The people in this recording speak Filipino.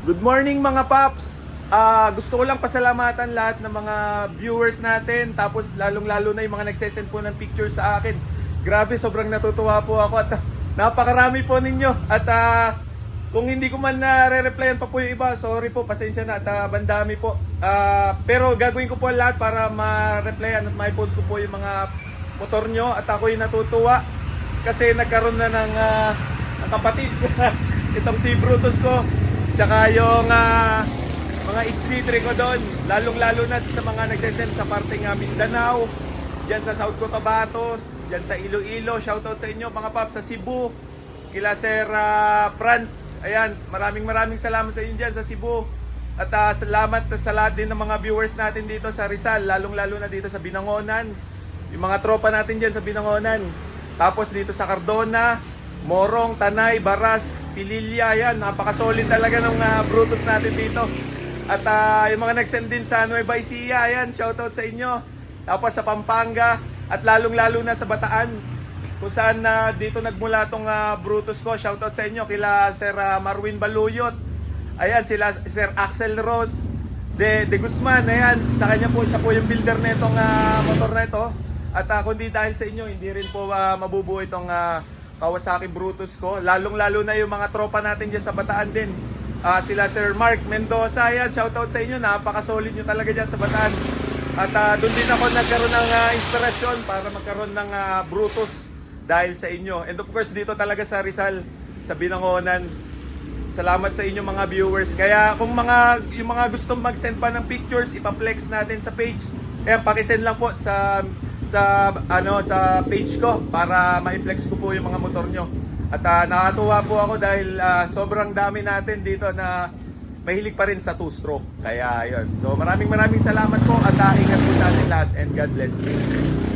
Good morning mga paps! Ah, gusto ko lang pasalamatan lahat ng mga viewers natin tapos lalong-lalo na yung mga nagsesend po ng picture sa akin. Grabe, sobrang natutuwa po ako at napakarami po ninyo. At ah, kung hindi ko man na-replyan pa po yung iba, sorry po, pasensya na at ah, bandami po. Ah, pero gagawin ko po lahat para ma-replyan at ma-post ko po yung mga motor nyo at ako yung natutuwa kasi nagkaroon na ng, ah, ng kapatid itong si Brutus ko tsaka yung ah, mga XB3 ko doon lalong lalo na sa mga nagsesend sa parteng uh, Mindanao dyan sa South Cotabato dyan sa Iloilo. Shoutout sa inyo mga paps sa Cebu. Kila Sir ah, Franz. Ayan maraming maraming salamat sa inyo dyan sa Cebu. At ah, salamat sa lahat din ng mga viewers natin dito sa Rizal lalong lalo na dito sa Binangonan. Yung mga tropa natin dyan sa Binangonan. Tapos dito sa Cardona, Morong, Tanay, Baras, Pililya, yan. Napakasolid talaga ng uh, Brutus natin dito. At ah, yung mga nag-send din sa Nueva Ecija, yan. Shoutout sa inyo. Tapos sa Pampanga, at lalong-lalo na sa Bataan. Kung saan na dito nagmula tong ah, Brutus ko. Shoutout sa inyo kila Sir ah, Marwin Baluyot. Ayan, sila Sir Axel Ross de, de Guzman. Ayan, sa kanya po, siya po yung builder nitong ah, motor na ito. At uh, kundi dahil sa inyo, hindi rin po ah, mabubuo itong ah, Kawasaki Brutus ko. Lalong-lalo na yung mga tropa natin dyan sa Bataan din. Ah, sila Sir Mark Mendoza, yan, shoutout sa inyo. Napaka-solid nyo talaga dyan sa Bataan. At ah, doon din ako nagkaroon ng ah, inspirasyon para magkaroon ng ah, Brutus dahil sa inyo. And of course, dito talaga sa Rizal, sa Binangonan, Salamat sa inyo mga viewers. Kaya kung mga yung mga gustong mag-send pa ng pictures, ipa-flex natin sa page. Kaya paki-send lang po sa sa ano sa page ko para ma-flex ko po yung mga motor nyo. At ah, nakatuwa po ako dahil ah, sobrang dami natin dito na mahilig pa rin sa two-stroke. Kaya yun. So maraming maraming salamat po at ah, ingat po sa atin lahat and God bless you.